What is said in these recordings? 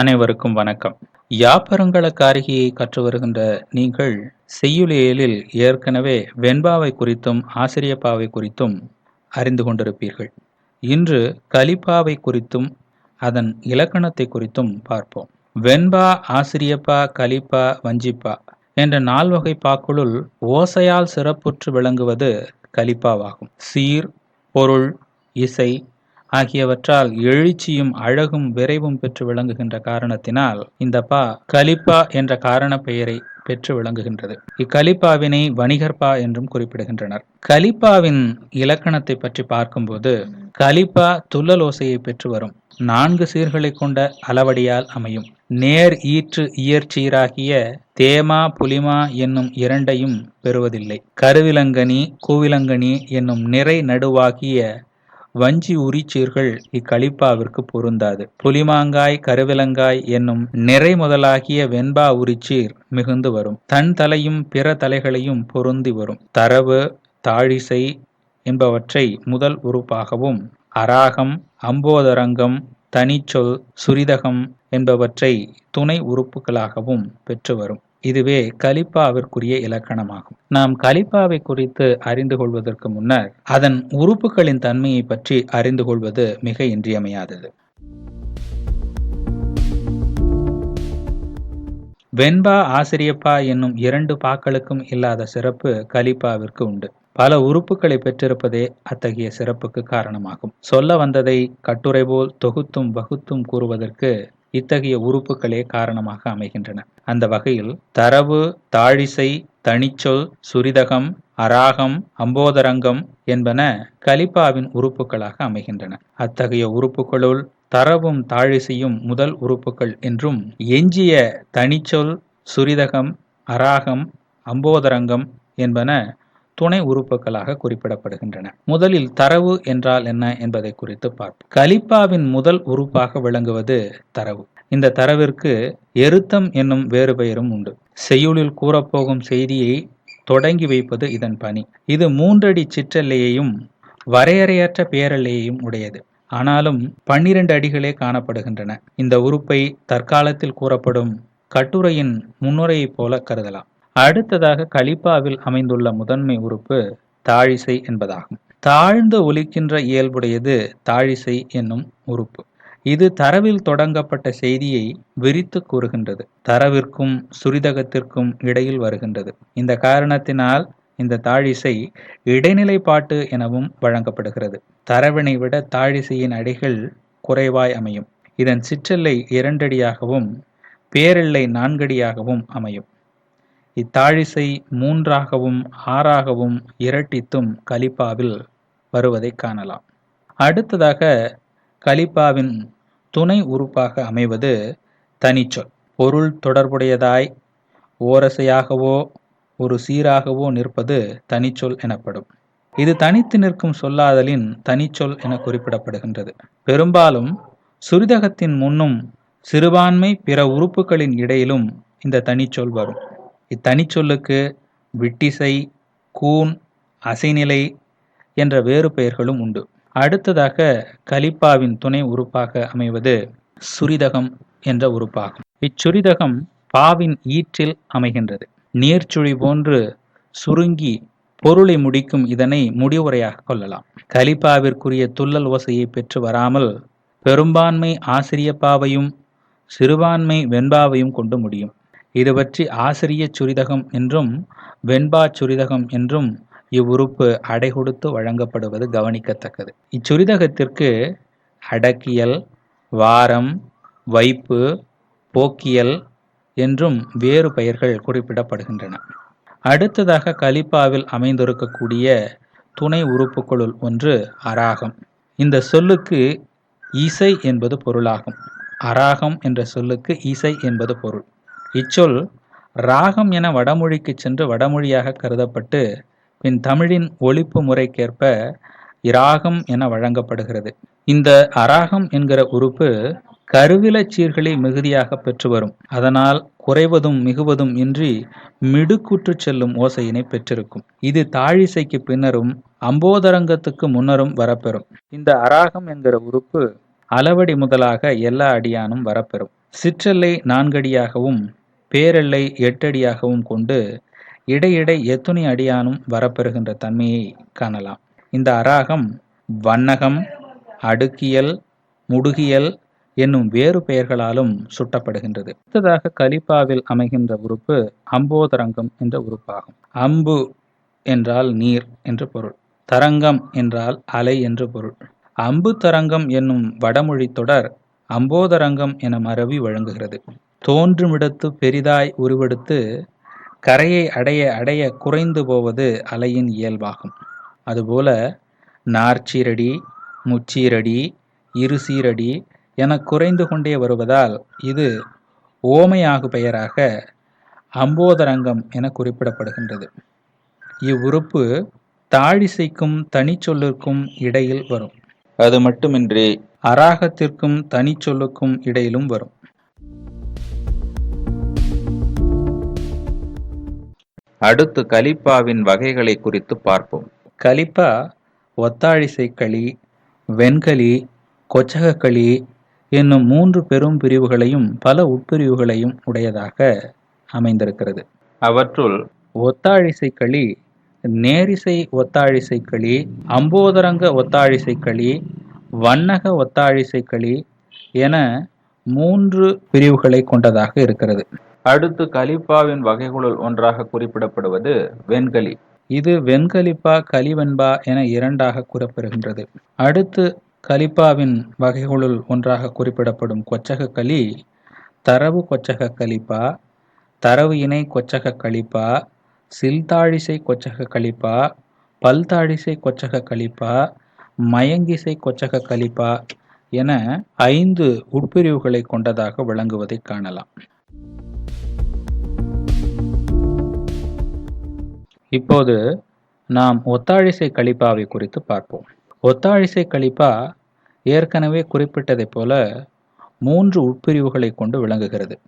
அனைவருக்கும் வணக்கம். யாப்பரங்கள காரிகையை கற்று வருகின்ற நீங்கள் செய்யுளியலில் ஏற்கனவே வெண்பாவை குறித்தும் ஆசிரியப்பாவை குறித்தும் அறிந்து கொண்டிருப்பீர்கள். இன்று கலிப்பாவை குறித்தும் அதன் இலக்கணத்தை குறித்தும் பார்ப்போம். வெண்பா ஆசிரியப்பா கலிப்பா வஞ்சிப்பா என்ற நால்வகை பாக்களுள் ஓசையால் சிறப்புற்று விளங்குவது கலிப்பாவாகும் சீர் பொருள் இசை ஆகியவற்றால் எழுச்சியும் அழகும் விரைவும் பெற்று விளங்குகின்ற காரணத்தினால் இந்த பா கலிப்பா என்ற காரண பெயரை பெற்று விளங்குகின்றது. இக்கலிப்பாவினை வணிகர்பா என்றும் குறிப்பிடுகின்றனர். கலிப்பாவின் இலக்கணத்தை பற்றி பார்க்கும்போது கலிப்பா துள்ளலோசையை பெற்று வரும் நான்கு சீர்களை கொண்ட அளவடியால் அமையும். நேர் ஈற்று இயற்சீராகிய தேமா புலிமா என்னும் இரண்டையும் பெறுவதில்லை. கருவிலங்கனி கூவிலங்கனி என்னும் நிறை நடுவாகிய வஞ்சி உரிச்சீர்கள் இக்களிப்பாவிற்கு பொருந்தாது. புலிமாங்காய் கருவிலங்காய் என்னும் நிறை முதலாகிய வெண்பா உரிச்சீர் மிகுந்து வரும். தன் தலையும் பிற தலைகளையும் பொருந்தி வரும். தரவு தாழிசை என்பவற்றை முதல் உறுப்பாகவும் அராகம் அம்போதரங்கம் தனிச்சொல் சுரிதகம் என்பவற்றை துணை உறுப்புகளாகவும் பெற்று வரும். இதுவே கலிப்பாவிற்குரிய இலக்கணமாகும். நாம் கலிப்பாவை குறித்து அறிந்து கொள்வதற்கு முன்னர் அதன் உறுப்புகளின் தன்மையை பற்றி அறிந்து கொள்வது மிக இன்றியமையாதது. வெண்பா ஆசிரியப்பா என்னும் இரண்டு பாக்களுக்கும் இல்லாத சிறப்பு கலிப்பாவிற்கு உண்டு. பல உறுப்புகளை பெற்றிருப்பதே அத்தகைய சிறப்புக்கு காரணமாகும். சொல்ல வந்ததை கட்டுரை போல் தொகுத்தும் வகுத்தும் கூறுவதற்கு இத்தகைய உறுப்புகளே காரணமாக அமைகின்றன. அந்த வகையில் தரவு தாழிசை தனிச்சொல் சுரிதகம் அராகம் அம்போதரங்கம் என்பன கலிப்பாவின் உறுப்புகளாக அமைகின்றன. அத்தகைய உறுப்புகளுள் தரவும் தாழிசையும் முதல் உறுப்புகள் என்றும் எஞ்சிய தனிச்சொல் சுரிதகம் அராகம் அம்போதரங்கம் என்பன துணை உறுப்புகளாக குறிப்பிடப்படுகின்றன. முதலில் தரவு என்றால் என்ன என்பதை குறித்து பார்ப்போம். கலிப்பாவின் முதல் உறுப்பாக விளங்குவது தரவு. இந்த தரவிற்கு எருத்தம் என்னும் வேறு பெயரும் உண்டு. செய்யுளில் கூறப்போகும் செய்தியை தொடங்கி வைப்பது இதன் பணி. இது மூன்றடி சிற்றெல்லையையும் வரையறையற்ற பேரெல்லையையும் உடையது. ஆனாலும் பன்னிரண்டு அடிகளே காணப்படுகின்றன. இந்த உறுப்பை தற்காலத்தில் கூறப்படும் கட்டுரையின் முன்னுரையைப் போல கருதலாம். அடுத்ததாக கலிப்பாவில் அமைந்துள்ள முதன்மை உறுப்பு தாழிசை என்பதாகும். தாழ்ந்து ஒலிக்கின்ற இயல்புடையது தாழிசை என்னும் உறுப்பு. இது தரவில் தொடங்கப்பட்ட செய்தியை விரித்து கூறுகின்றது. தரவிற்கும் சுரிதகத்திற்கும் இடையில் வருகின்றது. இந்த காரணத்தினால் இந்த தாழிசை இடைநிலை பாட்டு எனவும் வழங்கப்படுகிறது. தரவினை விட தாழிசையின் அடிகள் குறைவாய் அமையும். இதன் சிற்றெல்லை இரண்டடியாகவும் பேரெல்லை நான்கடியாகவும் அமையும். இத்தாழிசை மூன்றாகவும் ஆறாகவும் இரட்டித்தும் கலிப்பாவில் வருவதை காணலாம். அடுத்ததாக கலிப்பாவின் துணை உறுப்பாக அமைவது தனிச்சொல். பொருள் தொடர்புடையதாய் ஓரசையாகவோ ஒரு சீராகவோ நிற்பது தனிச்சொல் எனப்படும். இது தனித்து நிற்கும் சொல்லாதலின் தனிச்சொல் என குறிப்பிடப்படுகின்றது. பெரும்பாலும் சுரிதகத்தின் முன்னும் சிறுபான்மை பிற உறுப்புகளின் இடையிலும் இந்த தனிச்சொல் வரும். இத்தனிச்சொல்லுக்கு விட்டிசை கூன் அசைநிலை என்ற வேறு பெயர்களும் உண்டு. அடுத்ததாக கலிப்பாவின் துணை உறுப்பாக அமைவது சுரிதகம் என்ற உறுப்பாகும். இச்சுரிதகம் பாவின் ஈற்றில் அமைகின்றது. நீர்ச்சுழி போன்று சுருங்கி பொருளை முடிக்கும் இதனை முடிவுரையாக கொள்ளலாம். கலிப்பாவிற்குரிய துள்ளல் ஓசையை பெற்று வராமல் பெரும்பான்மை ஆசிரியப்பாவையும் சிறுபான்மை வெண்பாவையும் கொண்டு முடியும். இது பற்றி ஆசிரிய சுரிதகம் என்றும் வெண்பா சுரிதகம் என்றும் இவ்வுறுப்பு அடை கொடுத்து வழங்கப்படுவது கவனிக்கத்தக்கது. இச்சுரிதகத்திற்கு அடக்கியல் வாரம் வைப்பு போக்கியல் என்றும் வேறு பெயர்கள் குறிப்பிடப்படுகின்றன. அடுத்ததாக கலிப்பாவில் அமைந்திருக்கக்கூடிய துணை உறுப்புகளுள் ஒன்று அராகம். இந்த சொல்லுக்கு இசை என்பது பொருளாகும். அராகம் என்ற சொல்லுக்கு இசை என்பது பொருள். இச்சொல் ராகம் என வடமொழிக்கு சென்று வடமொழியாக கருதப்பட்டு பின் தமிழின் ஒழிப்பு முறைக்கேற்ப இராகம் என வழங்கப்படுகிறது. இந்த அராகம் என்கிற உறுப்பு கருவிலச் சீர்களை மிகுதியாக பெற்று வரும். அதனால் குறைவதும் மிகுவதும் இன்றி மிடுக்குற்று செல்லும் ஓசையினை பெற்றிருக்கும். இது தாழிசைக்கு பின்னரும் அம்போதரங்கத்துக்கு முன்னரும் வரப்பெறும். இந்த அராகம் என்கிற உறுப்பு அளவடி முதலாக எல்லா அடியானும் வரப்பெறும். சிற்றெல்லை நான்கடியாகவும் பேரெல்லை எட்டடியாகவும் கொண்டு இடையிடை எத்துணை அடியானும் வரப்பெறுகின்ற தன்மையை காணலாம். இந்த அராகம் வண்ணகம் அடுக்கியல் முடுகியல் என்னும் வேறு பெயர்களாலும் சுட்டப்படுகின்றது. அடுத்ததாக கலிப்பாவில் அமைகின்ற உறுப்பு அம்போதரங்கம் என்ற உறுப்பாகும். அம்பு என்றால் நீர் என்று பொருள். தரங்கம் என்றால் அலை என்று பொருள். அம்பு தரங்கம் என்னும் வடமொழி தொடர் அம்போதரங்கம் என மரபி வழங்குகிறது. தோன்றுமிடத்து பெரிதாய் உருவெடுத்து கரையை அடைய அடைய குறைந்து போவது அலையின் இயல்பாகும். அதுபோல நார்ச்சீரடி முச்சீரடி இருசீரடி என குறைந்து கொண்டே வருவதால் இது ஓமையாகு பெயராக அம்போதரங்கம் என குறிப்பிடப்படுகின்றது. இவ்வுறுப்பு தாழிசைக்கும் தனிச்சொல்லிற்கும் இடையில் வரும். அது மட்டுமின்றி அராகத்திற்கும் தனிச்சொல்லுக்கும் இடையிலும் வரும். அடுத்து கலிப்பாவின் வகைகளை குறித்து பார்ப்போம். கலிப்பா ஒத்தாழிசை களி வெண்களி கொச்சகக்களி என்னும் மூன்று பெரும் பிரிவுகளையும் பல உட்பிரிவுகளையும் உடையதாக அமைந்திருக்கிறது. அவற்றுள் ஒத்தாழிசை களி நேரிசை ஒத்தாழிசை களி அம்போதரங்க ஒத்தாழிசை களி வண்ணக ஒத்தாழிசை களி என மூன்று பிரிவுகளை கொண்டதாக இருக்கிறது. அடுத்து கலிப்பாவின் வகைகளுள் ஒன்றாக குறிப்பிடப்படுவது வெண்கலி. இது வெண்கலிப்பா கலிவெண்பா என இரண்டாக கூறப்பெறுகின்றது அடுத்து கலிப்பாவின் வகைகளுள் ஒன்றாக குறிப்பிடப்படும் கொச்சக களி தரவு கொச்சக கலிப்பா தரவு இணை கொச்சக கலிப்பா சில்தாழிசை கொச்சக கலிப்பா பல்தாழிசை கொச்சக கலிப்பா மயங்கிசை கொச்சக கலிப்பா என ஐந்து உட்பிரிவுகளை கொண்டதாக விளங்குவதை காணலாம். இப்போது நாம் ஒத்தாழிசை கழிப்பாவை குறித்து பார்ப்போம். ஒத்தாழிசை கழிப்பா ஏற்கனவே குறிப்பிட்டதைப் போல மூன்று உட்பிரிவுகளை கொண்டு விளங்குகிறது.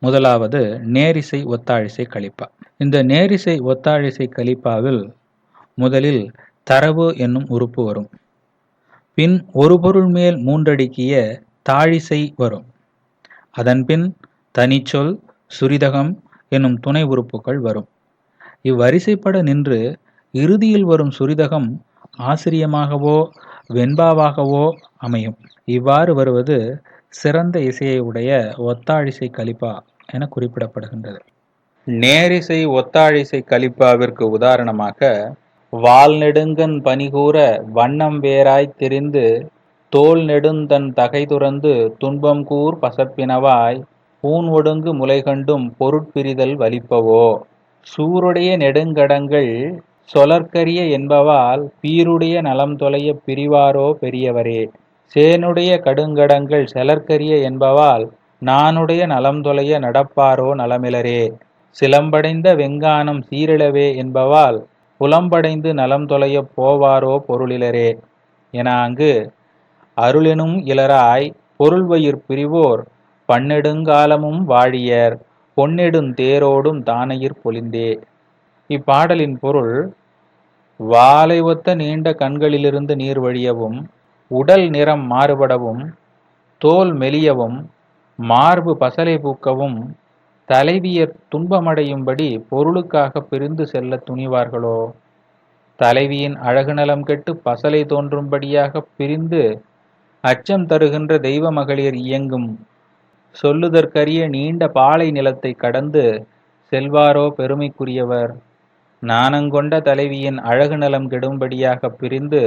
முதலாவது நேரிசை ஒத்தாழிசை கழிப்பா. இந்த நேரிசை ஒத்தாழிசை கழிப்பாவில் முதலில் தரவு என்னும் உறுப்பு வரும். பின் ஒரு பொருள் மேல் மூன்றடிக்கிய தாழிசை வரும். அதன்பின் தனிச்சொல் சுரிதகம் என்னும் துணை உறுப்புகள் வரும். இவ்வரிசைப்பட நின்று இறுதியில் வரும் சுரிதகம் ஆசிரியமாகவோ வெண்பாவாகவோ அமையும். இவ்வாறு வருவது சிறந்த இசையை உடைய ஒத்தாழிசை கலிப்பா என குறிப்பிடப்படுகின்றது. நேரிசை ஒத்தாழிசை கலிப்பாவிற்கு உதாரணமாக வால் நெடுங்கன் பனிகூற வண்ணம் வேறாய் தெரிந்து தோல் நெடுந்தன் தகை துறந்து துன்பம் கூர் பசப்பினவாய் ஊன் ஒடுங்கு முலைகண்டும் பொருட்பிரிதல் வலிப்பவோ? சூருடைய நெடுங்கடங்கள் சொலற்கரிய என்பவால் பீருடைய நலம் தொலைய பிரிவாரோ பெரியவரே. சேனுடைய கடுங்கடங்கள் செலற்கரிய என்பவால் நானுடைய நலம் தொலைய நடப்பாரோ நலமிலரே. சிலம்படைந்த வெங்கானம் சீரிழவே என்பவால் புலம்படைந்து நலம் தொலைய போவாரோ பொருளிலரே. என அங்கு அருளெனும் இலராய் பொருள்வயிர் பிரிவோர் பன்னெடுங்காலமும் வாழியர். பொன்னெடுந் தேரோடும் தானையிற் பொலிந்தே. இப்பாடலின் பொருள் வாலை ஒத்த நீண்ட கண்களிலிருந்து நீர் வழியவும் உடல் நிறம் மாறுபடவும் தோல் மெலியவும் மார்பு பசலை பூக்கவும் தலைவியர் துன்பமடையும்படி பொருளுக்காக பிரிந்து செல்ல துணிவார்களோ? தலைவியின் அழகு நலம் கெட்டு பசலை தோன்றும்படியாக பிரிந்து அச்சம் தருகின்ற தெய்வ மகளிர் இயங்கும் சொல்லுதற்கரிய நீண்ட பாலை நிலத்தை கடந்து செல்வாரோ பெருமைக்குரியவர். நாணங்கொண்ட தலைவியின் அழகு நலம் கெடும்படியாக பிரிந்து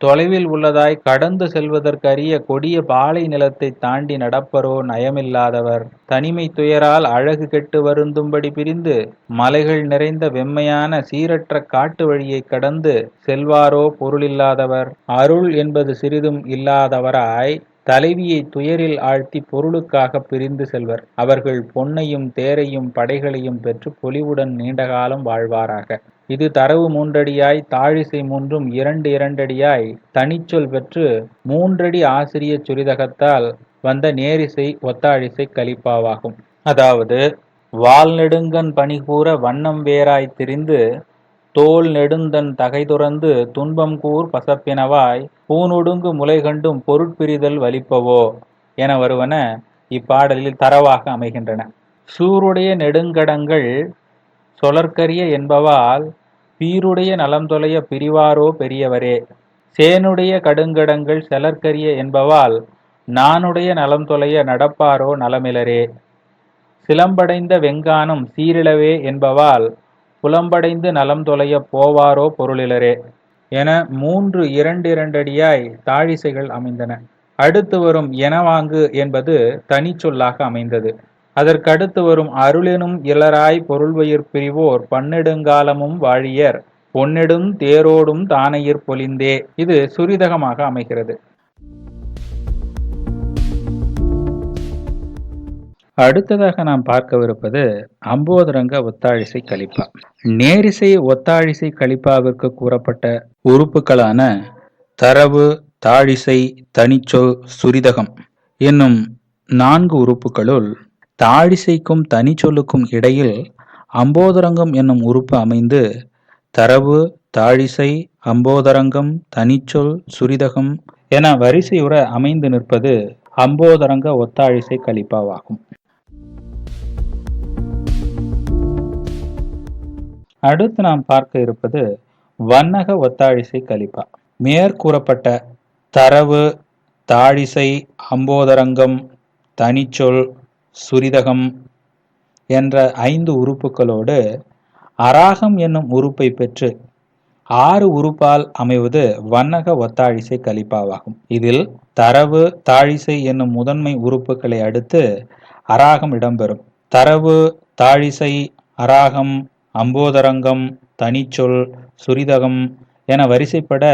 தொலைவில் உள்ளதாய் கடந்து செல்வதற்கரிய கொடிய பாலை நிலத்தை தாண்டி நடப்பரோ நயமில்லாதவர். தனிமை துயரால் அழகு கெட்டு வருந்தும்படி பிரிந்து மலைகள் நிறைந்த வெம்மையான சீரற்ற காட்டு வழியை கடந்து செல்வாரோ பொருளில்லாதவர். அருள் என்பது சிறிதும் இல்லாதவராய் தலைவியை துயரில் ஆழ்த்தி பொருளுக்காக பிரிந்து செல்வர். அவர்கள் பொன்னையும் தேரையும் படைகளையும் பெற்று பொலிவுடன் நீண்டகாலம் வாழ்வாராக. இது தரவு மூன்றடியாய் தாழிசை மூன்றும் இரண்டு இரண்டடியாய் தனிச்சொல் பெற்று மூன்றடி ஆசிரிய சுரிதகத்தால் வந்த நேரிசை ஒத்தாழிசை கலிப்பாவாகும். அதாவது வால் நெடுங்கன் பணிகூற வண்ணம் வேறாய் திரிந்து தோல் நெடுந்தன் தகைதுறந்து துன்பம் கூர் பசப்பினவாய் பூணொடுங்கு முலை கண்டும் பொருட்பிரிதல் வலிப்பவோ? என வருவன இப்பாடலில் தரவாக அமைகின்றன. சூருடைய நெடுங்கடங்கள் சொலற்கரிய என்பவால் பீருடைய நலம் தொலைய பிரிவாரோ பெரியவரே? சேனுடைய கடுங்கடங்கள் செலற்கரிய என்பவால் நானுடைய நலம் தொலைய நடப்பாரோ நலமிலரே? சிலம்படைந்த வெங்கானம் சீரிழவே என்பவால் புலம்படைந்து நலம் தொலைய போவாரோ பொருளிலரே என மூன்று இரண்டிரண்டடியாய் தாழிசைகள் அமைந்தன. அடுத்து வரும் எனவாங்கு என்பது தனிச்சொல்லாக அமைந்தது. அதற்கடுத்து வரும் அருளினும் இலராய் பொருள்வயிர் பிரிவோர் பன்னெடுங்காலமும் வாழியர் பொன்னெடும் தேரோடும் தானையிற் பொலிந்தே. இது சுரிதகமாக அமைகிறது. அடுத்ததாக நாம் பார்க்கவிருப்பது அம்போதரங்க ஒத்தாழிசை கலிப்பா. நேரிசை ஒத்தாழிசை கலிப்பாவிற்கு கூறப்பட்ட உறுப்புகளான தரவு தாழிசை தனிச்சொல் சுரிதகம் என்னும் நான்கு உறுப்புகளுள் தாழிசைக்கும் தனிச்சொல்லுக்கும் இடையில் அம்போதரங்கம் என்னும் உறுப்பு அமைந்து தரவு தாழிசை அம்போதரங்கம் தனிச்சொல் சுரிதகம் என வரிசையுற அமைந்து நிற்பது அம்போதரங்க ஒத்தாழிசை கலிப்பாவாகும். அடுத்து நாம் பார்க்க இருப்பது வண்ணக ஒத்தாழிசை கலிப்பா மேற்கூறப்பட்ட தரவு தாழிசை அம்போதரங்கம் தனிச்சொல் சுரிதகம் என்ற ஐந்து உறுப்புகளோடு அராகம் என்னும் உறுப்பை பெற்று ஆறு உறுப்பால் அமைவது வண்ணக ஒத்தாழிசை கலிப்பாவாகும் இதில் தரவு தாழிசை என்னும் முதன்மை உறுப்புகளை அடுத்து அராகம் இடம்பெறும். தரவு தாழிசை அராகம் அம்போதரங்கம் தனிச்சொல் சுரிதகம் என வரிசைப்பட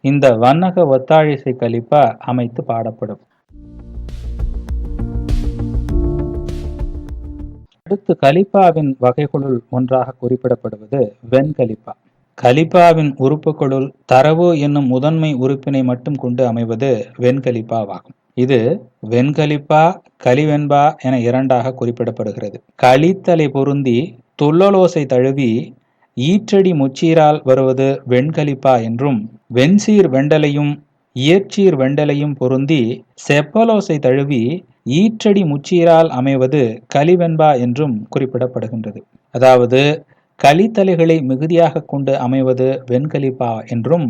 இந்த வண்ணக ஒத்தாழிசை கலிப்பா அமைத்து பாடப்படும். அடுத்து கலிப்பாவின் வகைகளுள் ஒன்றாக குறிப்பிடப்படுவது வெண்கலிப்பா. கலிப்பாவின் உறுப்புகளுள் தரவு என்னும் முதன்மை உறுப்பினை மட்டும் கொண்டு அமைவது வெண்கலிப்பாவாகும். இது வெண்கலிப்பா கலிவெண்பா என இரண்டாக குறிப்பிடப்படுகிறது. கலித்தலை பொருந்தி துள்ளலோசை தழுவி ஈற்றடி முச்சீரால் வருவது வெண்கலிப்பா என்றும் வெண்சீர் வெண்டலையும் இயற்சீர் வெண்டலையும் பொருந்தி செப்பலோசை தழுவி ஈற்றடி முச்சீரால் அமைவது கலிவெண்பா என்றும் குறிப்பிடப்படுகின்றது. அதாவது களித்தலைகளை மிகுதியாக கொண்டு அமைவது வெண்கலிப்பா என்றும்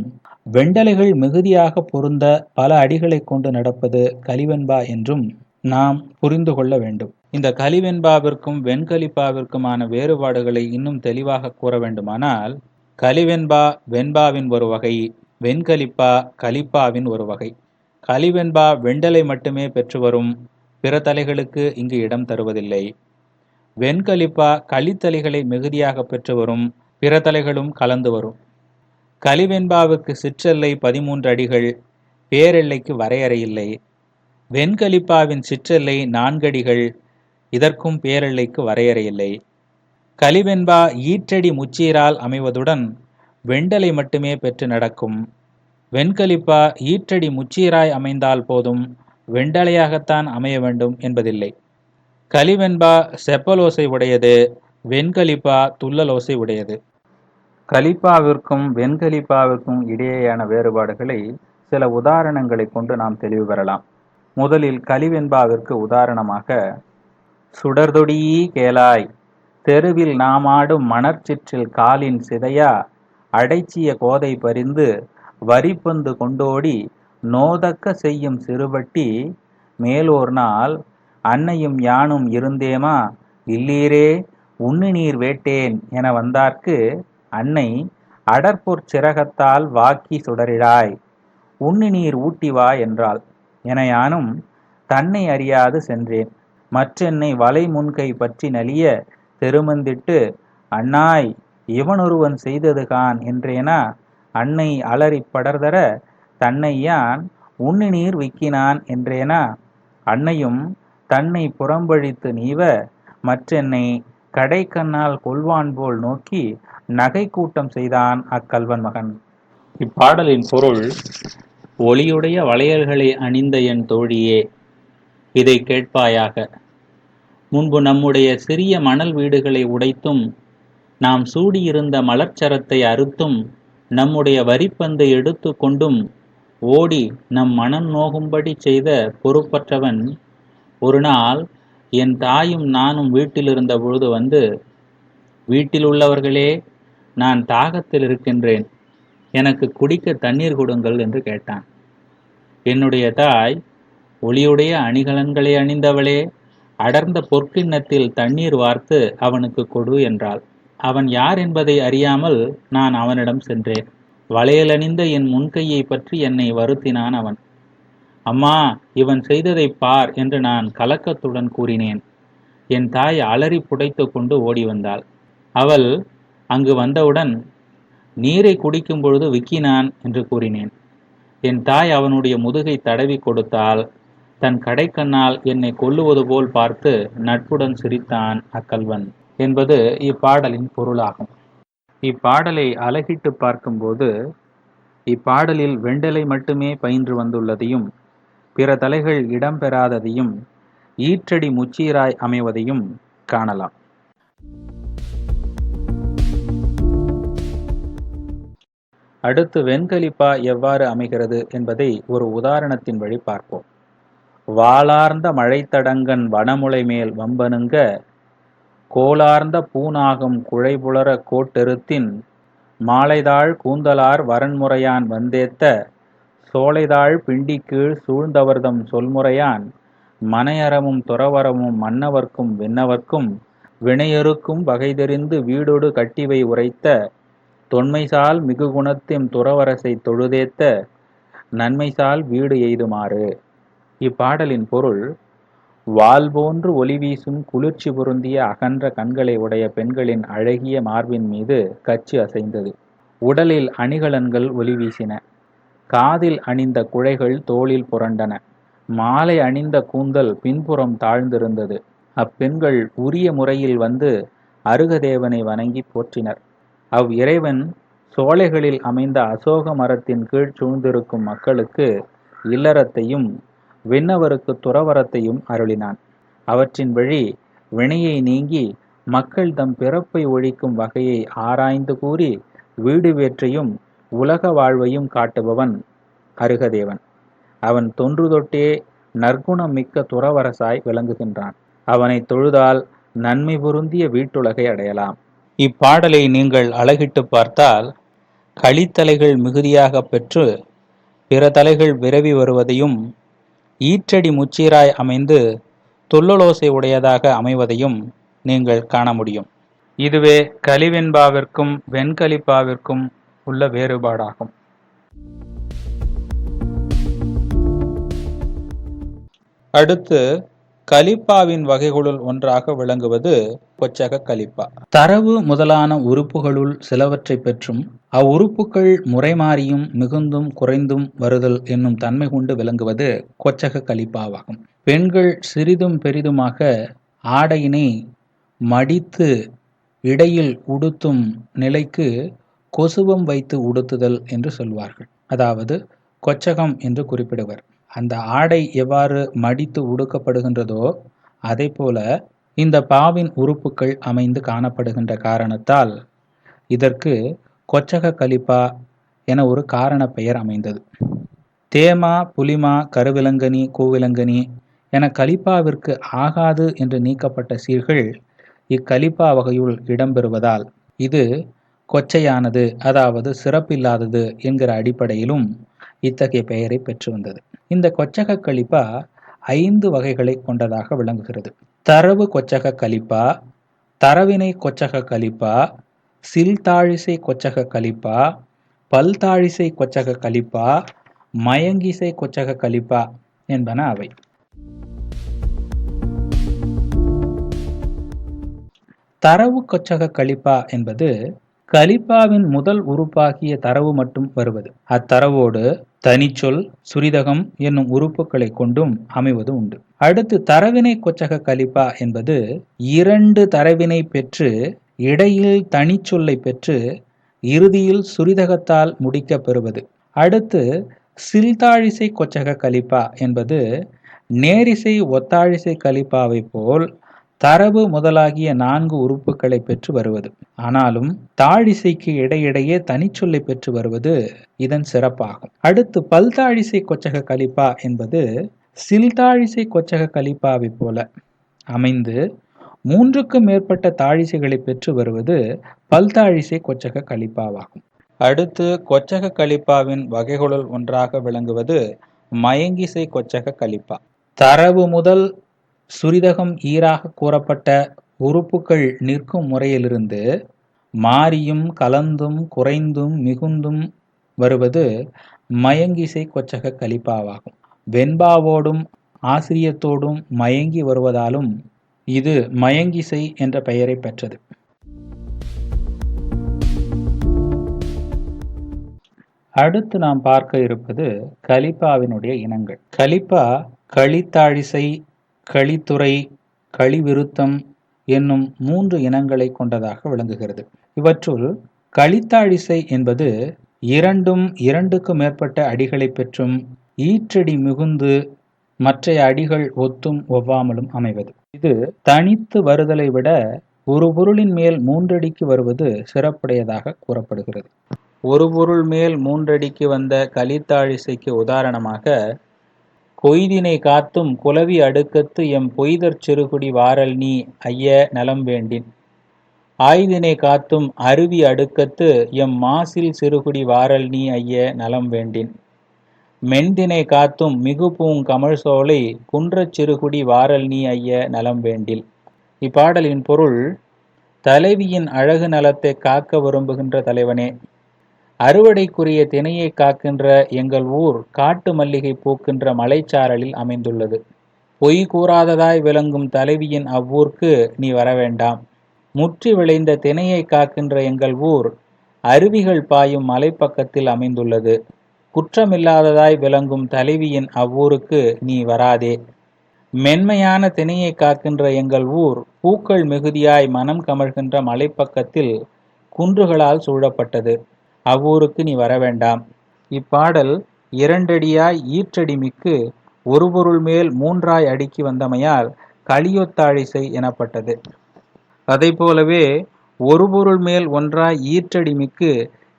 வெண்டலைகள் மிகுதியாக பொருந்த பல அடிகளை கொண்டு நடப்பது கலிவெண்பா என்றும் நாம் புரிந்து கொள்ள வேண்டும். இந்த கலிவெண்பாவிற்கும் வெண்கலிப்பாவிற்குமான வேறுபாடுகளை இன்னும் தெளிவாக கூற வேண்டுமானால் கலிவெண்பா வெண்பாவின் ஒரு வகை வெண்கலிப்பா கலிப்பாவின் ஒரு வகை. கலிவெண்பா வெண்டலை மட்டுமே பெற்று வரும் பிற தலைகளுக்கு இங்கு இடம் தருவதில்லை. வெண்கலிப்பா களித்தலைகளை மிகுதியாக பெற்று வரும் பிற தலைகளும் கலந்து வரும். கலிவெண்பாவுக்கு சிற்றெல்லை பதிமூன்று அடிகள் பேரெல்லைக்கு வரையறையில்லை. வெண்கலிப்பாவின் சிற்றெல்லை நான்கடிகள் இதற்கும் பேரெல்லைக்கு வரையறையில்லை. கலிவெண்பா ஈற்றடி முச்சீரால் அமைவதுடன் வெண்டலை மட்டுமே பெற்று நடக்கும். வெண்கலிப்பா ஈற்றடி முச்சீராய் அமைந்தால் போதும் வெண்டலையாகத்தான் அமைய வேண்டும் என்பதில்லை. கலிவெண்பா செப்பலோசை உடையது வெண்கலிப்பா துள்ளலோசை உடையது. கலிப்பாவிற்கும் வெண்கலிப்பாவிற்கும் இடையேயான வேறுபாடுகளை சில உதாரணங்களை கொண்டு நாம் தெளிவு பெறலாம். முதலில் கலிவெண்பாவிற்கு உதாரணமாக சுடர்தொடியீ கேளாய் தெருவில் நாம் ஆடும் மணற்சிற்றில் காலின் சிதையா அடைச்சிய கோதை பறிந்து வரிப்பந்து கொண்டோடி நோதக்க செய்யும் சிறுபட்டி மேலோர் நாள் அன்னையும் யானும் இருந்தேமா இல்லீரே உண்ணு நீர் வேட்டேன் என வந்தார்க்கு அன்னை அடற்பொற் சிறகத்தால் வாக்கி சுடரிடாய். உண்ணு நீர் ஊட்டி வா என்றாள். என யானும் தன்னை அறியாது சென்றேன். மற்றென்னை வலை முன்கை பற்றி நலிய தெருமந்திட்டு அண்ணாய் இவனொருவன் செய்தது கான் என்றேனா? அன்னை அலறி படர்தர தன்னை யான் உண்ணு நீர் விக்கினான் என்றேனா? அன்னையும் தன்னை புறம்பழித்து நீவ மற்றென்னை கடைக்கண்ணால் கொள்வான் போல் நோக்கி நகை கூட்டம் செய்தான் அக்கல்வன் மகன். இப்பாடலின் பொருள் ஒளியுடைய வளையல்களை அணிந்த என் தோழியே இதை கேட்பாயாக. முன்பு நம்முடைய சிறிய மணல் வீடுகளை உடைத்தும் நாம் சூடியிருந்த மலர்ச்சரத்தை அறுத்தும் நம்முடைய வரிப்பந்தை எடுத்து கொண்டும் ஓடி நம் மனம் நோகும்படி செய்த பொறுப்பற்றவன் ஒரு நாள் என் தாயும் நானும் வீட்டில் இருந்த பொழுது வந்து வீட்டில் உள்ளவர்களே நான் தாகத்தில் இருக்கின்றேன். எனக்கு குடிக்க தண்ணீர் கொடுங்கள் என்று கேட்டான். என்னுடைய தாய் ஒளியுடைய அணிகலன்களை அணிந்தவளே அடர்ந்த பொற்கிண்ணத்தில் தண்ணீர் வார்த்து அவனுக்கு கொடு என்றாள். அவன் யார் என்பதை அறியாமல் நான் அவனிடம் சென்றேன். வளையலணிந்த என் முன்கையை பற்றி என்னை வருத்தினான் அவன். அம்மா இவன் செய்ததை பார் என்று நான் கலக்கத்துடன் கூறினேன். என் தாய் அலறி புடைத்து கொண்டு ஓடி வந்தாள். அவள் அங்கு வந்தவுடன் நீரை குடிக்கும் பொழுது விக்கினான் என்று கூறினேன். என் தாய் அவனுடைய முதுகை தடவி கொடுத்தால் தன் கடைக்கண்ணால் என்னை கொல்லுவது போல் பார்த்து நட்புடன் சிரித்தான் அக்கல்வன் என்பது இப்பாடலின் பொருளாகும். இப்பாடலை அலகிட்டு பார்க்கும்போது இப்பாடலில் வெண்டலை மட்டுமே பயின்று வந்துள்ளதையும் பிற தலைகள் இடம்பெறாததையும் ஈற்றடி முச்சீராய் அமைவதையும் காணலாம். அடுத்து வெண்கலிப்பா எவ்வாறு அமைகிறது என்பதை ஒரு உதாரணத்தின் வழி பார்ப்போம். வாளார்ந்த மழைத்தடங்கன் வனமுலை மேல் வம்பனுங்க கோலார்ந்த பூநாகம் குழைபுலர கோட்டெருத்தின் மாலைதாள் கூந்தலார் வரன்முறையான் வந்தேத்த சோலைதாழ் பிண்டிக்கீழ் சூழ்ந்தவர்தம் சொல்முறையான் மனையறமும் துறவரமும் மன்னவர்க்கும் விண்ணவர்க்கும் வினையறுக்கும் வகைதெறிந்து வீடோடு கட்டிவை உரைத்த தொன்மைசால் மிகுகுணத்தின் துறவரசை தொழுதேத்த நன்மைசால் வீடு எய்துமாறு. இப்பாடலின் பொருள் வால் போன்று ஒளி வீசும் குளிர்ச்சி பொருந்திய அகன்ற கண்களை உடைய பெண்களின் அழகிய மார்பின் மீது கச்சு அசைந்தது. உடலில் அணிகலன்கள் ஒளி வீசின. காதில் அணிந்த குழைகள் தோளில் புரண்டன. மாலை அணிந்த கூந்தல் பின்புறம் தாழ்ந்திருந்தது. அப்பெண்கள் உரிய முறையில் வந்து அருகதேவனை வணங்கி போற்றினர். அவ் இறைவன் சோலைகளில் அமைந்த அசோக மரத்தின் கீழ் சூழ்ந்திருக்கும் மக்களுக்கு இல்லறத்தையும் விண்ணவருக்கு துறவரத்தையும் அருளினான். அவற்றின் வழி வினையை நீங்கி மக்கள் தம் பிறப்பை ஒழிக்கும் வகையை ஆராய்ந்து கூறி வீடு வேற்றையும் உலக வாழ்வையும் காட்டுபவன் அருகதேவன். அவன் தொன்று தொட்டே நற்குணம் மிக்க துறவரசாய் விளங்குகின்றான். அவனை தொழுதால் நன்மை பொருந்திய வீட்டுலகை அடையலாம். இப்பாடலை நீங்கள் அழகிட்டு பார்த்தால் களித்தலைகள் மிகுதியாக பெற்று பிற தலைகள் விரவி வருவதையும் ஈற்றடி முச்சீராய் அமைந்து துள்ளலோசை உடையதாக அமைவதையும் நீங்கள் காண முடியும். இதுவே கலிவெண்பாவிற்கும் வெண்கலிப்பாவிற்கும் உள்ள வேறுபாடாகும். அடுத்து கலிப்பாவின் வகைகளுள் ஒன்றாக விளங்குவது கொச்சக கலிப்பா. தரவு முதலான உறுப்புகளுள் சிலவற்றை பெற்றும் அவ்வுறுப்புகள் முறைமாறியும் மிகுந்தும் குறைந்தும் வருதல் என்னும் தன்மை கொண்டு விளங்குவது கொச்சக கலிப்பாவாகும். பெண்கள் சிறிதும் பெரிதுமாக ஆடையினை மடித்து இடையில் உடுத்தும் நிலைக்கு கொசுவம் வைத்து உடுத்துதல் என்று சொல்வார்கள். அதாவது கொச்சகம் என்று குறிப்பிடுவர். அந்த ஆடை எவ்வாறு மடித்து உடுக்கப்படுகின்றதோ அதே போல இந்த பாவின் உறுப்புகள் அமைந்து காணப்படுகின்ற காரணத்தால் இதற்கு கொச்சக கலிப்பா என ஒரு காரண பெயர் அமைந்தது. தேமா புலிமா கருவிலங்கனி கூவிலங்கனி என கலிப்பாவிற்கு ஆகாது என்று நீக்கப்பட்ட சீர்கள் இக்கலிப்பா வகையுள் இடம்பெறுவதால் இது கொச்சையானது அதாவது சிறப்பில்லாதது என்கிற அடிப்படையிலும் இத்தகைய பெயரை பெற்று வந்தது. இந்த கொச்சக கலிப்பா ஐந்து வகைகளை கொண்டதாக விளங்குகிறது. தரவு கொச்சக கலிப்பா தரவினை கொச்சக கலிப்பா சில்தாழிசை கொச்சக கலிப்பா பல்தாழிசை கொச்சக கலிப்பா மயங்கிசை கொச்சக கலிப்பா என்பன அவை. தரவு கொச்சக கலிப்பா என்பது கலிப்பாவின் முதல் உறுப்பாகிய தரவு மட்டும் வருவது. அத்தரவோடு தனிச்சொல் சுரிதகம் என்னும் உறுப்புகளை கொண்டும் அமைவது உண்டு. அடுத்து தரவினை கொச்சக கலிப்பா என்பது இரண்டு தரவினை பெற்று இடையில் தனிச்சொல்லை பெற்று இறுதியில் சுரிதகத்தால் முடிக்கப் பெறுவது அடுத்து சில்தாழிசை கொச்சக கலிப்பா என்பது நேரிசை ஒத்தாழிசை கலிப்பாவை போல் தரவு முதலாகிய நான்கு உறுப்புகளை பெற்று வருவது. ஆனாலும் தாழிசைக்கு இடையிடையே தனிச்சொல்லை பெற்று வருவது இதன் சிறப்பாகும். அடுத்து பல்தாழிசை கொச்சக கலிப்பா என்பது சில்தாழிசை கொச்சக கலிப்பாவை போல அமைந்து மூன்றுக்கும் மேற்பட்ட தாழிசைகளை பெற்று வருவது பல்தாழிசை கொச்சக கலிப்பாவாகும். அடுத்து கொச்சக கலிப்பாவின் வகைகளுள் ஒன்றாக விளங்குவது மயங்கிசை கொச்சக கலிப்பா. தரவு முதல் சுரிதகம் ஈராக கூறப்பட்ட உறுப்புகள் நிற்கும் முறையிலிருந்து மாறியும் கலந்தும் குறைந்தும் மிகுந்தும் வருவது மயங்கிசை கொச்சக கலிப்பாவாகும். வெண்பாவோடும் ஆசிரியத்தோடும் மயங்கி வருவதாலும் இது மயங்கிசை என்ற பெயரை பெற்றது. அடுத்து நாம் பார்க்க இருப்பது கலிப்பாவினுடைய இனங்கள். கலிப்பா களித்தாழிசை களித்துறை களிவிருத்தம் என்னும் மூன்று இனங்களை கொண்டதாக விளங்குகிறது. இவற்றுள் களித்தாழிசை என்பது இரண்டும் இரண்டுக்கும் மேற்பட்ட அடிகளை பெற்றும் ஈற்றடி மிகுந்து மற்றைய அடிகள் ஒத்தும் ஒவ்வாமலும் அமைவது. இது தனித்து வருதலை விட ஒரு பொருளின் மேல் மூன்றடிக்கு வருவது சிறப்புடையதாக கூறப்படுகிறது. ஒரு பொருள் மேல் மூன்றடிக்கு வந்த கலித்தாழிசைக்கு உதாரணமாக பொய்தினை காத்தும் குலவி அடுக்கத்து எம் பொய்தற் சிறுகுடி வாரல் நீ ஐய நலம் வேண்டின். ஆய்தினை காத்தும் அருவி அடுக்கத்து எம் மாசில் சிறுகுடி வாரல் நீ ஐய நலம் வேண்டின். மென்தினை காத்தும் மிகுபூங் கமழ் சோலை குன்றச் சிறுகுடி வாரல் நீ ஐய நலம் வேண்டில். இப்பாடலின் பொருள் தலைவியின் அழகு நலத்தை காக்க விரும்புகின்ற தலைவனே. அறுவடைக்குரிய தினையை காக்கின்ற எங்கள் ஊர் காட்டு மல்லிகை பூக்கின்ற மலைச்சாரலில் அமைந்துள்ளது. பொய் கூறாததாய் விளங்கும் தலைவியின் அவ்வூர்க்கு நீ வரவேண்டாம். முற்றி விளைந்த தினையை காக்கின்ற எங்கள் ஊர் அருவிகள் பாயும் மலைப்பக்கத்தில் அமைந்துள்ளது. குற்றமில்லாததாய் விளங்கும் தலைவியின் அவ்வூருக்கு நீ வராதே. மென்மையான தினையை காக்கின்ற எங்கள் ஊர் பூக்கள் மிகுதியாய் மனம் கமழ்கின்ற மலைப்பக்கத்தில் குன்றுகளால் சூழப்பட்டது. அவ்வூருக்கு நீ வரவேண்டாம் இப்பாடல் இரண்டடியாய் ஈற்றடி மிக்கு ஒரு பொருள் மேல் மூன்றாய் அடுக்கி வந்தமையால் களியொத்தாழிசை எனப்பட்டது. அதை போலவே ஒரு பொருள் மேல் ஒன்றாய் ஈற்றடி மிக்கு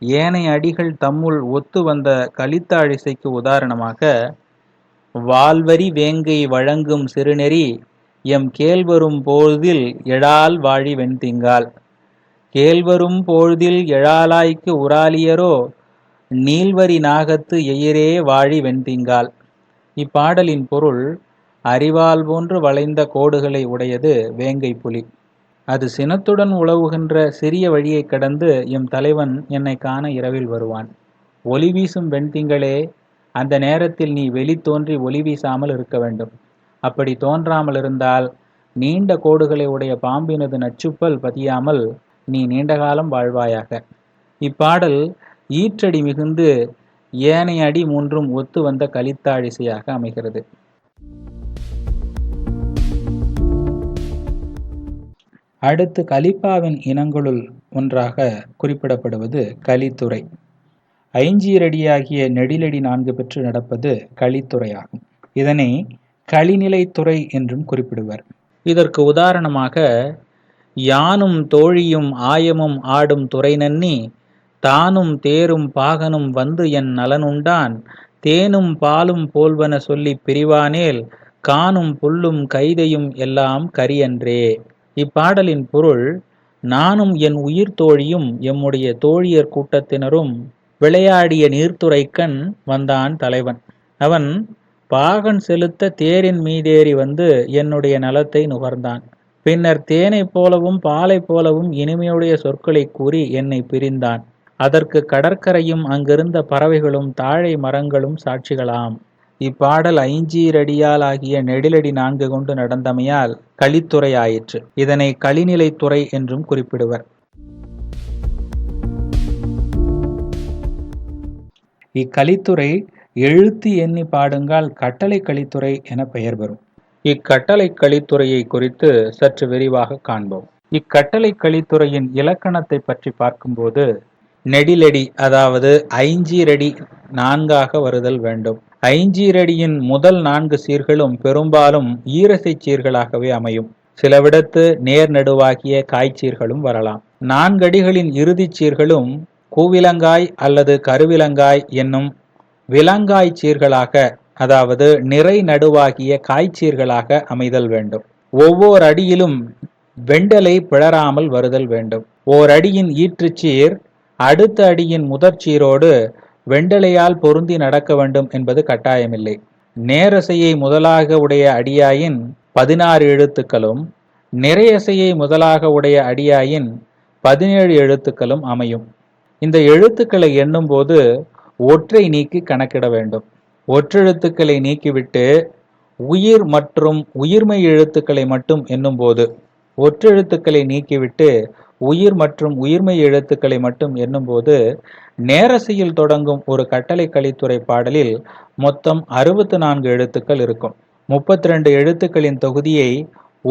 ஏனைய அடிகள் தம்முள் ஒத்து வந்த கலித்தாழிசைக்கு உதாரணமாக வால்வரி வேங்கை வழங்கும் சிறுநெறி எம் கேழ்வரும் போதில் எழால் வாழி வெண்திங்கால். கேழ்வரும் பொழுதில் எழாலாய்க்கு உராலியரோ நீல்வரி நாகத்து எயிரே வாழி வெண்திங்கால். இப்பாடலின் பொருள் அறிவால் போன்று வளைந்த கோடுகளை உடையது வேங்கை புலி. அது சினத்துடன் உழவுகின்ற சிறிய வழியை கடந்து எம் தலைவன் என்னை காண இரவில் வருவான். ஒளி வீசும் வெண்திங்களே அந்த நேரத்தில் நீ வெளி தோன்றி ஒளி வீசாமல் இருக்க வேண்டும். அப்படி தோன்றாமல் இருந்தால் நீண்ட கோடுகளை உடைய பாம்பினது நச்சுப்பல் பதியாமல் நீ நீண்ட காலம் வாழ்வாயாக. இப்பாடல் ஈற்றடி மிகுந்து ஏனைய அடி மூன்றும் ஒத்து வந்த கலித்தாழிசையாக அமைகிறது. அடுத்து கலிப்பாவின் இனங்களுள் ஒன்றாக குறிப்பிடப்படுவது கலித்துறை. ஐஞ்சீரடியாகிய நெடிலடி நான்கு பெற்று நடப்பது களித்துறையாகும் இதனை களிநிலைத்துறை என்றும் குறிப்பிடுவர். இதற்கு உதாரணமாக யானும் தோழியும் ஆயமும் ஆடும் துறை நன்னி தானும் தேரும் பாகனும் வந்து என் நலனுண்டான். தேனும் பாலும் போல்வன சொல்லி பிரிவானேல் காணும் புல்லும் கைதையும் எல்லாம் கரியன்றே. இப்பாடலின் பொருள் நானும் என் உயிர் தோழியும் எம்முடைய தோழியர் கூட்டத்தினரும் விளையாடிய நீர்த்துறைக்கண் வந்தான் தலைவன். அவன் பாகன் செலுத்த தேரின் மீதேறி வந்து என்னுடைய நலத்தை நுகர்ந்தான். பின்னர் தேனைப் போலவும் பாலை போலவும் இனிமையுடைய சொற்களை கூறி என்னை பிரிந்தான். அதற்கு கடற்கரையும் அங்கிருந்த பறவைகளும் தாழை மரங்களும் சாட்சிகளாம். இப்பாடல் ஐஞ்சீரடியால் ஆகிய நெடிலடி நான்கு கொண்டு நடந்தமையால் களித்துறை ஆயிற்று இதனை களிநிலைத்துறை என்றும் குறிப்பிடுவர். இக்கலித்துறை எழுத்து எண்ணி பாடுங்கால் கட்டளை கலித்துறை என பெயர் பெறும். இக்கட்டளை கலித்துறையை குறித்து சற்று விரிவாக காண்போம். இக்கட்டளை கலித்துறையின் இலக்கணத்தை பற்றி பார்க்கும்போது நெடிலடி அதாவது ஐஞ்சீரடி நான்காக வருதல் வேண்டும். ஐஞ்சீரடியின் முதல் நான்கு சீர்களும் பெரும்பாலும் ஈரசை சீர்களாகவே அமையும். சிலவிடத்து நேர் நடுவாகிய காய்ச்சீர்களும் வரலாம். நான்கடிகளின் இறுதிச் சீர்களும் கூவிலங்காய் அல்லது கருவிலங்காய் என்னும் விலங்காய் சீர்களாக அதாவது நிறை நடுவாகிய காய்ச்சீர்களாக அமைதல் வேண்டும். ஒவ்வொரு அடியிலும் வெண்டலை பிளராமல் வருதல் வேண்டும். ஓர் அடியின் ஈற்றுச்சீர் அடுத்த அடியின் முதற்சீரோடு வெண்டலையால் பொருந்தி நடக்க வேண்டும் என்பது கட்டாயமில்லை. நேரசையை முதலாக உடைய அடியாயின் பதினாறு எழுத்துக்களும் நிறையசையை முதலாக உடைய அடியாயின் பதினேழு எழுத்துக்களும் அமையும். இந்த எழுத்துக்களை எண்ணும்போது ஒற்றை நீக்கி கணக்கிட வேண்டும். ஒற்றெழுத்துக்களை நீக்கிவிட்டு உயிர் மற்றும் உயிர்மை எழுத்துக்களை மட்டும் எண்ணும்போது ஒற்றெழுத்துக்களை நீக்கிவிட்டு உயிர் மற்றும் உயிர்மை எழுத்துக்களை மட்டும் எண்ணும்போது நேரசையில் தொடங்கும் ஒரு கட்டளை கலித்துறை பாடலில் மொத்தம் அறுபத்து நான்கு எழுத்துக்கள் இருக்கும். முப்பத்தி ரெண்டு எழுத்துக்களின் தொகுதியை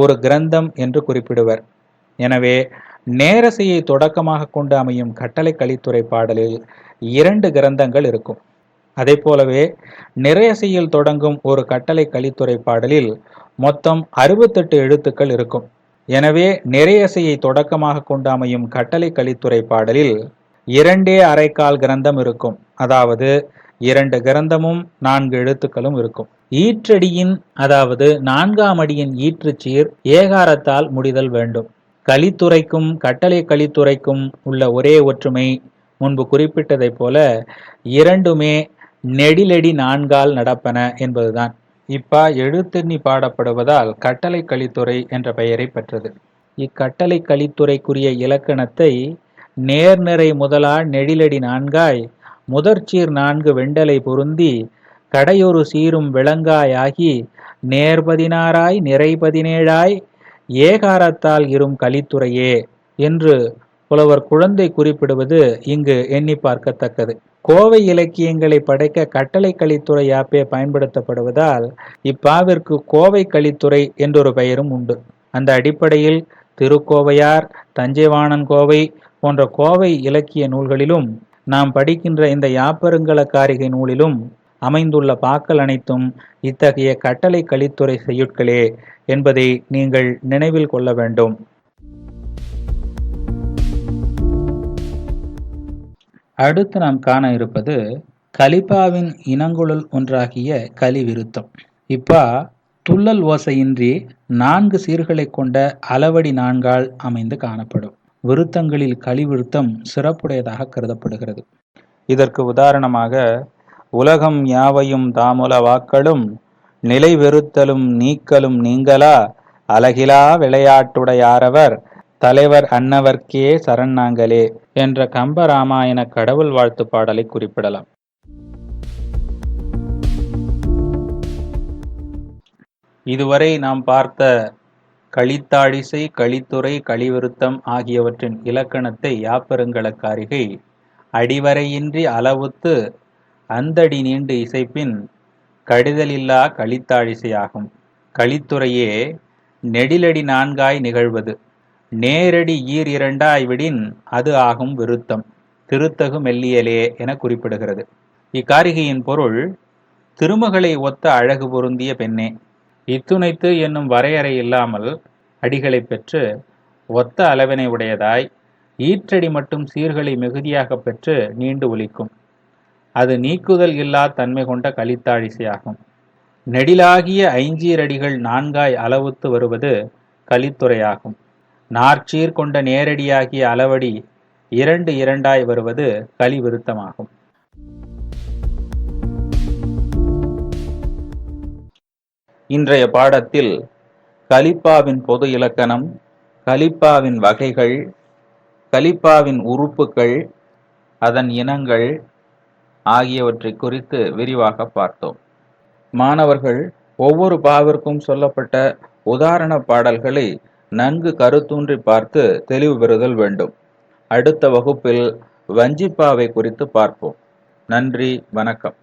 ஒரு கிரந்தம் என்று குறிப்பிடுவர். எனவே நேரசையை தொடக்கமாக கொண்டு அமையும் கட்டளை கலித்துறை பாடலில் இரண்டு கிரந்தங்கள் இருக்கும். அதே போலவே நிறையசையில் தொடங்கும் ஒரு கட்டளை கலித்துறை பாடலில் மொத்தம் அறுபத்தெட்டு எழுத்துக்கள் இருக்கும். எனவே நிறையசையை தொடக்கமாக கொண்டு அமையும் கட்டளை கலித்துறை பாடலில் இரண்டே அரைக்கால் கிரந்தம் இருக்கும். அதாவது இரண்டு கிரந்தமும் நான்கு எழுத்துக்களும் இருக்கும். ஈற்றடியின் அதாவது நான்காம் அடியின் ஈற்றுச்சீர் ஏகாரத்தால் முடிதல் வேண்டும். கலித்துறைக்கும் கட்டளை கலித்துறைக்கும் உள்ள ஒரே ஒற்றுமை முன்பு குறிப்பிட்டதைப் போல இரண்டுமே நெடிலடி நான்கால் நடப்பன என்பதுதான். இப்பா எழுத்தெண்ணி பாடப்படுவதால் கட்டளை கலித்துறை என்ற பெயரை பெற்றது. இக்கட்டளை கலித்துறைக்குரிய இலக்கணத்தை நேர்நிறை முதலா நெடிலடி நான்காய் முதற்சீர் நான்கு வெண்டலை பொருந்தி கடையொரு சீரும் விளங்காயாகி நேர்பதினாராய் நிறைபதினேழாய் நிறை பதினேழாய் ஏகாரத்தால் இரும் கலித்துறையே என்று புலவர் குழந்தை குறிப்பிடுவது இங்கு எண்ணி பார்க்கத்தக்கது. கோவை இலக்கியங்களை படைக்க கட்டளை கலித்துறை யாப்பே பயன்படுத்தப்படுவதால் இப்பாவிற்கு கோவை கலித்துறை என்றொரு பெயரும் உண்டு. அந்த அடிப்படையில் திருக்கோவையார் தஞ்சைவாணன் கோவை போன்ற கோவை இலக்கிய நூல்களிலும் நாம் படிக்கின்ற இந்த யாப்பருங்கல காரிகை நூலிலும் அமைந்துள்ள பாக்கள் அனைத்தும் இத்தகைய கட்டளை கலித்துறை செய்யுட்களே என்பதை நீங்கள் நினைவில் கொள்ள வேண்டும். அடுத்து நாம் காண இருப்பது கலிப்பாவின் இனங்குழல் ஒன்றாகிய கலிவிருத்தம். இப்பா துள்ளல் ஓசையின்றி நான்கு சீர்களை கொண்ட அளவடி நான்கால் அமைந்து காணப்படும். விருத்தங்களில் கலிவிருத்தம் சிறப்புடையதாக கருதப்படுகிறது. இதற்கு உதாரணமாக உலகம் யாவையும் தாமுல வாக்களும் நிலை வெறுத்தலும் நீக்கலும் நீங்களா அழகிலா விளையாட்டுடையாரவர் தலைவர் அன்னவர்க்கே சரண்நாங்களே என்ற கம்பராமாயண கடவுள் வாழ்த்து பாடலை குறிப்பிடலாம். இதுவரை நாம் பார்த்த களித்தாழிசை கழித்துறை களிவிருத்தம் ஆகியவற்றின் இலக்கணத்தை யாப்பெருங்கலக்காரிகை அடிவரையின்றி அளவுத்து அந்தடி நீண்டு இசைப்பின் கடிதலில்லா கழித்தாழிசையாகும் கழித்துறையே நெடிலடி நான்காய் நிகழ்வது. நேரடி ஈர் இரண்டாய் விடின் அது ஆகும் விருத்தம். திருத்தகு மெல்லியலே என குறிப்பிடுகிறது. இக்காரிகையின் பொருள் திருமகளை ஒத்த அழகு பொருந்திய பெண்ணே. இத்துணைத்து என்னும் வரையறை இல்லாமல் அடிகளை பெற்று ஒத்த அளவினை உடையதாய் ஈற்றடி மட்டும் சீர்களை மிகுதியாக பெற்று நீண்டு ஒலிக்கும். அது நீக்குதல் இல்லா தன்மை கொண்ட கலித்தாழிசையாகும் நெடிலாகிய ஐஞ்சீரடிகள் நான்காய் அளவுத்து வருவது கலித்துறையாகும் நாற்சீர் கொண்ட நேரடியாகிய அளவடி இரண்டு இரண்டாய் வருவது கலிவிருத்தமாகும். இன்றைய பாடத்தில் கலிப்பாவின் பொது இலக்கணம் கலிப்பாவின் வகைகள் கலிப்பாவின் உறுப்புகள் அதன் இனங்கள் ஆகியவற்றை குறித்து விரிவாக பார்த்தோம். மாணவர்கள் ஒவ்வொரு பாவிற்கும் சொல்லப்பட்ட உதாரண பாடல்களை நன்கு கருத்தூன்றி பார்த்து தெளிவு பெறுதல் வேண்டும். அடுத்த வகுப்பில் வஞ்சிப்பாவை குறித்து பார்ப்போம். நன்றி வணக்கம்.